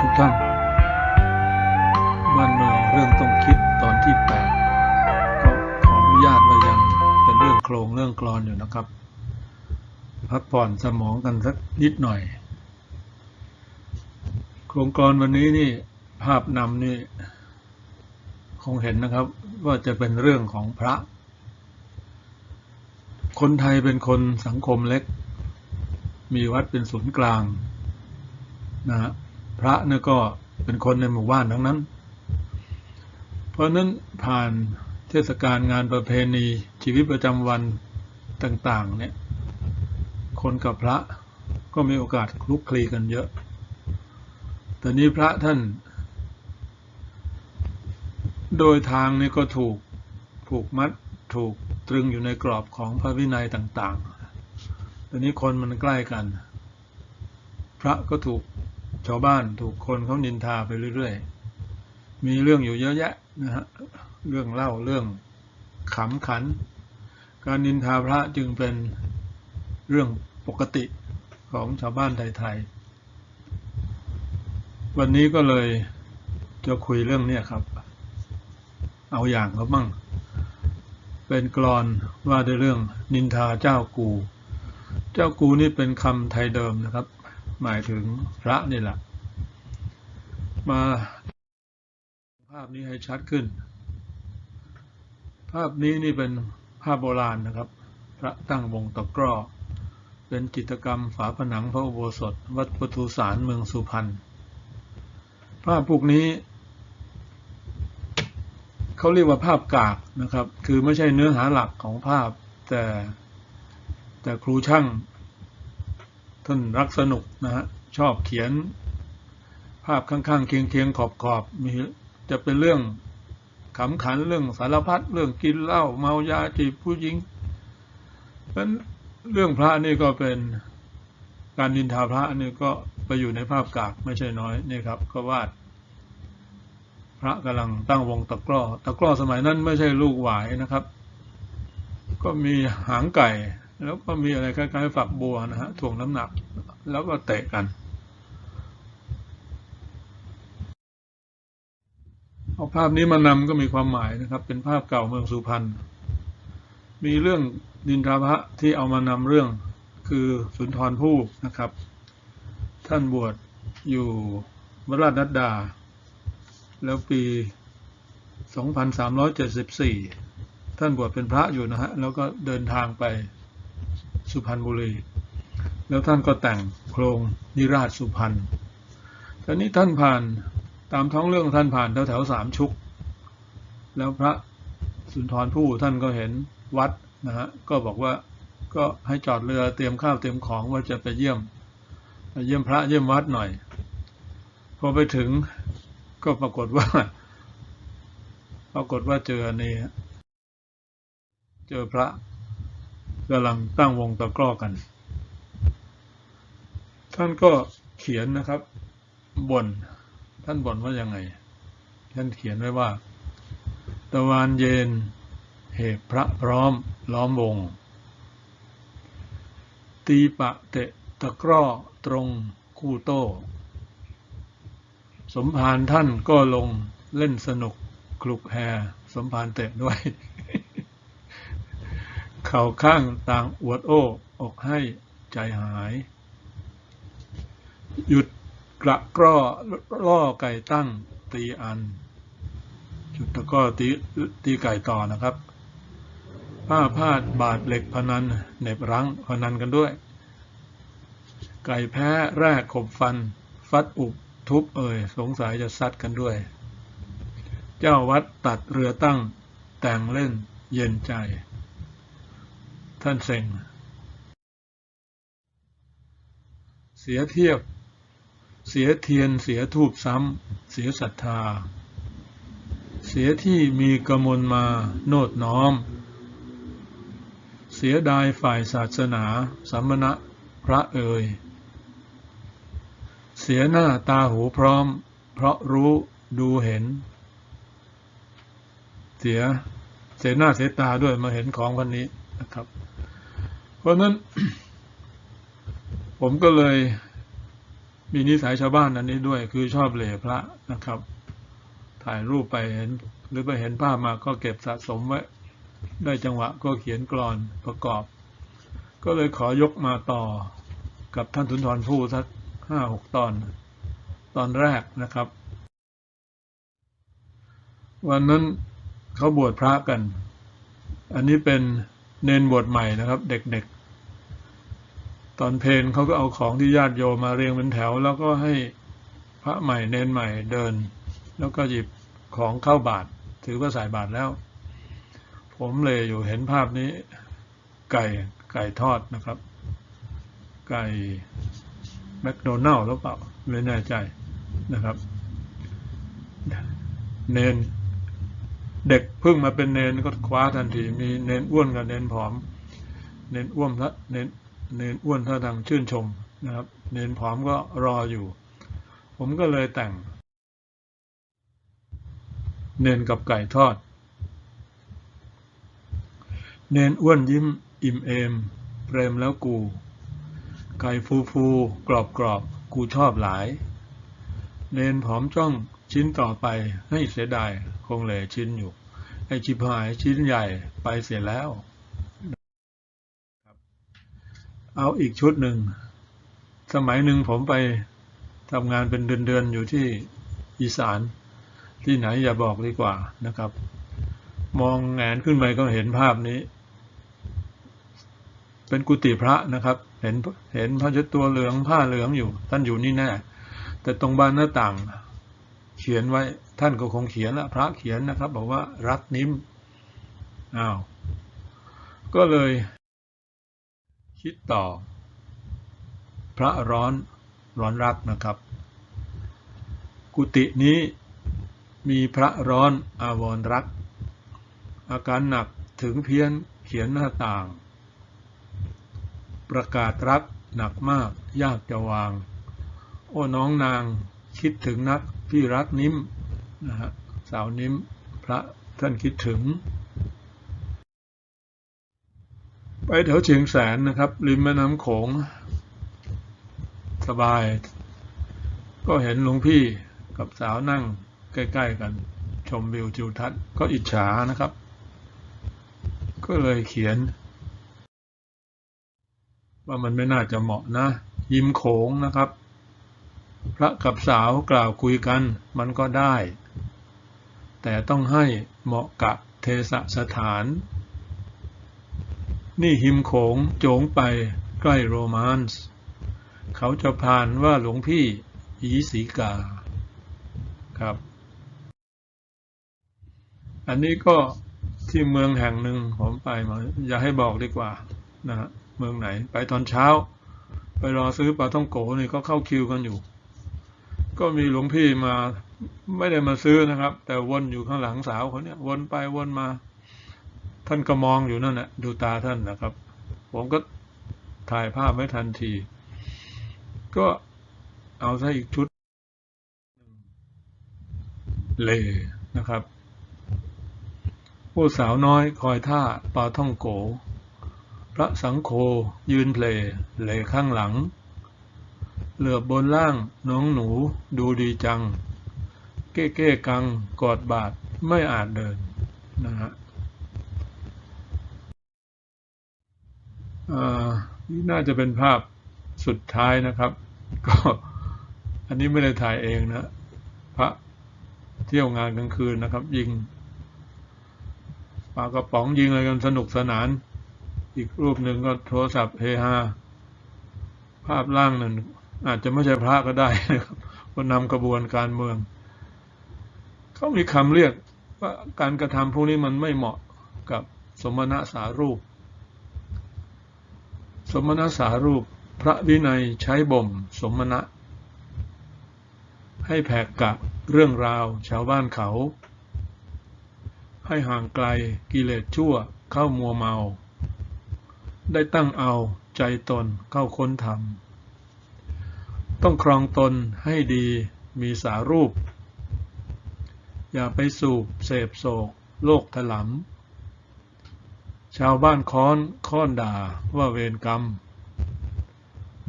ทุกท่าน บ้านเมืองเรื่องต้องคิดตอนที่แปดก็ขออนุญาตว่ายังเป็นเรื่องโครงเรื่องกรอนอยู่นะครับ พักผ่อนสมองกันสักนิดหน่อย โครงกรอนวันนี้นี่ภาพนำนี่คงเห็นนะครับว่าจะเป็นเรื่องของพระ คนไทยเป็นคนสังคมเล็ก มีวัดเป็นศูนย์กลางนะฮะ พระเนี่ยก็เป็นคนในหมู่บ้านทั้งนั้น เพราะฉะนั้นผ่านเทศกาลงานประเพณีชีวิตประจำวันต่าง ๆ เนี่ย คนกับพระก็มีโอกาสคลุกคลีกันเยอะ แต่นี้พระท่าน โดยทางนี่ก็ถูกผูกมัดถูกตรึงอยู่ในกรอบของพระวินัยต่าง ๆ แต่นี้คนมันใกล้กัน พระก็ถูก ชาวบ้านถูกคนเขานินทาไปเรื่อยๆ มีเรื่องอยู่เยอะแยะนะฮะ เรื่องเล่าเรื่องขำขัน การนินทาพระจึงเป็นเรื่องปกติของชาวบ้านไทยๆ วันนี้ก็เลยจะคุยเรื่องเนี้ยครับ เอาอย่างเขาบ้างเป็นกรอนว่าด้วยเรื่องนินทาเจ้ากู เจ้ากูนี่เป็นคำไทยเดิมนะครับ หมายถึงพระนี่แหละ มาภาพนี้ให้ชัดขึ้น ภาพนี้นี่เป็นภาพโบราณนะครับ พระตั้งวงตะกร้อ เป็นจิตกรรมฝาผนังพระอุโบสถ วัดปทุสารเมืองสุพรรณ ภาพพวกนี้เขาเรียกว่าภาพกากนะครับ คือไม่ใช่เนื้อหาหลักของภาพแต่แต่ครูช่าง ท่านรักสนุกนะฮะชอบเขียน ภาพข้างๆเคียงๆขอบๆมีจะเป็นเรื่องขำขันเรื่องสารพัดเรื่องกินเหล้าเมายาจีบผู้หญิงเพราะนั้นเรื่องพระนี่ก็เป็นการนินทาพระนี่ก็ไปอยู่ในภาพกากไม่ใช่น้อยนี่ครับ ก็วาด พระกำลังตั้งวงตะกร้อตะกร้อสมัยนั้นไม่ใช่ลูกหวายนะครับ ก็มีหางไก่ แล้วก็มีอะไรคล้ายๆฝักบัวนะฮะถ่วงน้ำหนัก แล้วก็เตะกัน เอาภาพนี้มานำก็มีความหมายนะครับ เป็นภาพเก่าเมืองสุพรรณ มีเรื่องดินทราพระที่เอามานำเรื่องคือสุนทรภู่นะครับ ท่านบวชอยู่วราชนัดดา แล้วปี 2374 ท่านบวชเป็นพระอยู่นะฮะ แล้วก็เดินทางไป สุพรรณบุรี แล้วท่านก็แต่งโครงนิราชสุพรรณตอนนี้ท่านผ่านตามท้องเรื่องท่านผ่านแถวแถวสามชุก แล้วพระสุนทรภู่ท่านก็เห็นวัดนะฮะก็บอกว่าก็ให้จอดเรือเตรียมข้าวเตรียมของว่าจะไปเยี่ยมไปเยี่ยมพระเยี่ยมวัดหน่อย พอไปถึงก็ปรากฏว่า ปรากฏว่าเจอนนี้ฮะเจอพระ กำลังตั้งวงตะกร้อกัน ท่านก็เขียนนะครับบ่นท่านบ่นว่ายังไง ท่านเขียนไว้ว่า ตะวันเย็น เหตุพระพร้อมล้อมวง ตีปะเตะตะกร้อตรงคู่โต้ สมภารท่านก็ลงเล่นสนุกคลุกแฮสมภารเตะด้วย เข่าข้างต่างอวดโอ้อกให้ใจหาย หยุดกระกร้อล่อไก่ตั้งตีอัน จุดตะก้อตีตีไก่ต่อนะครับ ผ้าพาดบาดเหล็กพนันเหน็บรั้งพนันกันด้วย ไก่แพ้แรกขบฟัน ฟัดอุบทุบเอ่ยสงสัยจะซัดกันด้วย เจ้าวัดตัดเรือตั้งแต่งเล่นเย็นใจ ท่านเซ็งเสียเทียบ เสียเทียน เสียทูบซ้ำ เสียศรัทธา เสียที่มีกมลมาโนดน้อม เสียดายฝ่ายศาสนาสัมมณะพระเอ่ย เสียหน้าตาหูพร้อม เพราะรู้ดูเห็น เสียเสียหน้าเสียตาด้วยมาเห็นของคนนี้นะครับ เพราะนั้น ผมก็เลยมีนิสัยชาวบ้านอันนี้ด้วย คือชอบเหล่พระนะครับ ถ่ายรูปไปเห็น หรือไปเห็นภาพมาก็เก็บสะสมไว้ ได้จังหวะก็เขียนกลอนประกอบ ก็เลยขอยกมาต่อกับท่านสุนทรภู่สักห้าหกตอน ตอนแรกนะครับ วันนั้นเขาบวชพระกัน อันนี้เป็น เนนบวชใหม่นะครับ เด็กๆ ตอนเพนเขาก็เอาของที่ญาติโยมมาเรียงเป็นแถว แล้วก็ให้พระใหม่เนนใหม่เดิน แล้วก็หยิบของเข้าบาตรถือว่าใส่บาตรแล้ว ผมเลยอยู่เห็นภาพนี้ ไก่ไก่ทอดนะครับ ไก่แมคโดนัลล์หรือเปล่าไม่แน่ใจนะครับ เนน เด็กเพิ่งมาเป็นเนนก็คว้าทันทีมีเนนอ้วนกับเนนผอม เนนอ้วนพระเนนเนนอ้วนท่าทางชื่นชมนะครับ เนนผอมก็รออยู่ ผมก็เลยแต่ง เนนกับไก่ทอด เนนอ้วนยิ้มอิ่มเอมเปรมแล้วกู ไก่ฟูฟูกรอบกรอบกูชอบหลาย เนนผอมจ้อง ชิ้นต่อไปให้เสียดายคงเหลือชิ้นอยู่ไอชิบหายชิ้นใหญ่ไปเสียแล้ว เอาอีกชุดหนึ่ง สมัยหนึ่งผมไปทำงานเป็นเดือนๆอยู่ที่อีสาน ที่ไหนอย่าบอกดีกว่านะครับ มองแงนขึ้นไปก็เห็นภาพนี้ เป็นกุฏิพระนะครับ เห็นเห็นพระชุดตัวเหลืองผ้าเหลืองอยู่ ท่านอยู่นี่แน่ แต่ตรงบ้านหน้าต่าง เขียนไว้ท่านก็คงเขียนละพระเขียนนะครับ บอกว่ารักนิ้มอ้าวก็เลย คิดต่อ พระร้อนร้อนรักนะครับ กุฏินี้มีพระร้อนอาวรรัก อาการหนักถึงเพี้ยนเขียนหน้าต่าง ประกาศรักหนักมากยากจะวาง โอ้น้องนางคิดถึงนัก พี่รักนิ้มนะฮะสาวนิ้มพระท่านคิดถึง ไปแถวเชียงแสนนะครับ ริมแม่น้ำโขง สบาย ก็เห็นหลวงพี่กับสาวนั่งใกล้ ๆ กันชมวิวทิวทัศน์ก็อิจฉานะครับ ก็เลยเขียน ว่ามันไม่น่าจะเหมาะนะ ยิ้มโขงนะครับ พระกับสาวกล่าวคุยกันมันก็ได้ แต่ต้องให้เหมาะกับเทศสถาน นี่หิมโขงโจงไปใกล้โรมานส์เขาจะผ่านว่าหลวงพี่อีสีกาครับ อันนี้ก็ที่เมืองแห่งหนึ่งผมไปมา อย่าให้บอกดีกว่านะฮะเมืองไหน ไปตอนเช้า ไปรอซื้อปลาท่องโกนี่ก็เข้าคิวกันอยู่ ก็มีหลวงพี่มาไม่ได้มาซื้อนะครับ แต่วนอยู่ข้างหลังสาวเขาเนี่ยวนไปวนมา ท่านก็มองอยู่นั่นแหละดูตาท่านนะครับ ผมก็ถ่ายภาพไว้ทันที ก็เอาซะอีกชุดเลนะครับผู้สาวน้อยคอยท่าปาท่องโก พระสังโฆยืนเพลเลข้างหลัง เหลือบบนล่างน้องหนูดูดีจัง เก้เก้กังกอดบาทไม่อาจเดินนะฮะนี่น่าจะเป็นภาพสุดท้ายนะครับ ก็อันนี้ไม่ได้ถ่ายเองนะพระเที่ยวงานกลางคืนนะครับ ยิงปากระป๋องยิงอะไรกันสนุกสนาน อีกรูปหนึ่งก็โทรศัพท์เฮฮาภาพล่างหนั้น อาจจะไม่ใช่พระก็ได้นะครับคนนำกระบวนการเมือง เขามีคำเรียกว่าการกระทำพวกนี้มันไม่เหมาะกับสมณะสารูป สมณะสารูป พระวินัยใช้บ่ม สมณะ ให้แผกกะเรื่องราวชาวบ้านเขา ให้ห่างไกลกิเลสชั่วเข้ามัวเมา ได้ตั้งเอาใจตนเข้าค้นธรรม ต้องครองตนให้ดีมีสารูป อย่าไปสูบเสพโศก โลกถลำชาวบ้านค้อนค้อนด่าว่าเวรกรรม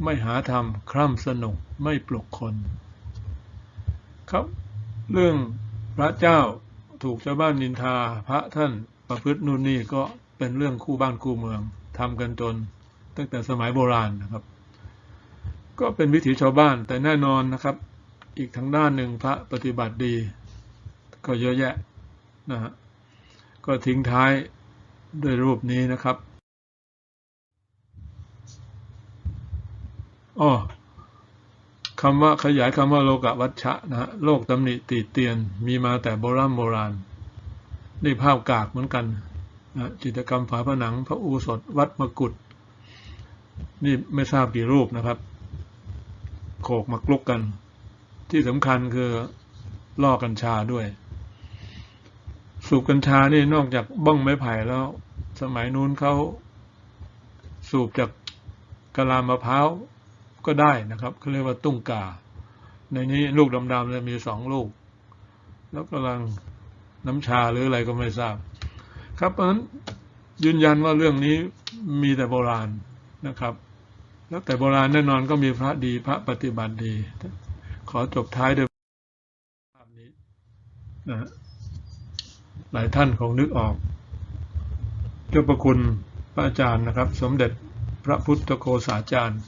ไม่หาทำคร่ำสนุกไม่ปลุกคน ครับ เรื่องพระเจ้าถูกชาวบ้านนินทาพระท่านประพฤตินู่นนี่ก็เป็นเรื่องคู่บ้านคู่เมืองทำกันจน ตั้งแต่สมัยโบราณนะครับ ก็เป็นวิถีชาวบ้านแต่แน่นอนนะครับ อีกทางด้านหนึ่งพระปฏิบัติดี ก็เยอะแยะนะฮะก็ทิ้งท้ายด้วยรูปนี้นะครับอ้อคำว่าขยายคำว่าโลกวัชชะนะฮะโลกตำหนิติเตียนมีมาแต่โบราณโบราณนี่ภาพกากเหมือนกันนะจิตกรรมฝาผนัง พระอุสถวัดมกุฎนี่ไม่ทราบกี่รูปนะครับ โขกมากลุกกัน ที่สำคัญคือลอกกัญชาด้วย สูบกัญชานี่นอกจากบ้องไม้ไผ่แล้ว สมัยนู้นเขาสูบจากกะลามะพร้าวก็ได้นะครับเขาเรียกว่าตุ้งกา ในนี้ลูกดำๆเลยมีสองลูก แล้วกำลังน้ำชาหรืออะไรก็ไม่ทราบ ครับเพราะฉะนั้นยืนยันว่าเรื่องนี้มีแต่โบราณนะครับ แล้วแต่โบราณแน่นอนก็มีพระดีพระปฏิบัติดี ขอจบท้ายด้วยภาพนี้นะหลายท่านคงนึกออก เจ้าประคุณพระอาจารย์นะครับ สมเด็จพระพุทธโฆษาจารย์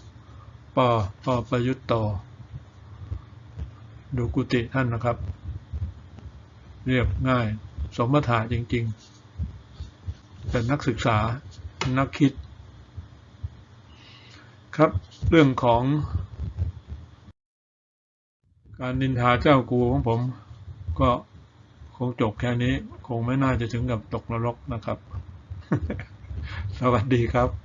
ปอปอประยุตโต ดูกุฏิท่านนะครับ เรียบง่าย สมถะจริง ๆ เป็นนักศึกษานักคิด ครับ เรื่องของ การนินทาเจ้ากูของผม ก็คงจบแค่นี้ คงไม่น่าจะถึงกับตกนรกนะครับ สวัสดีครับ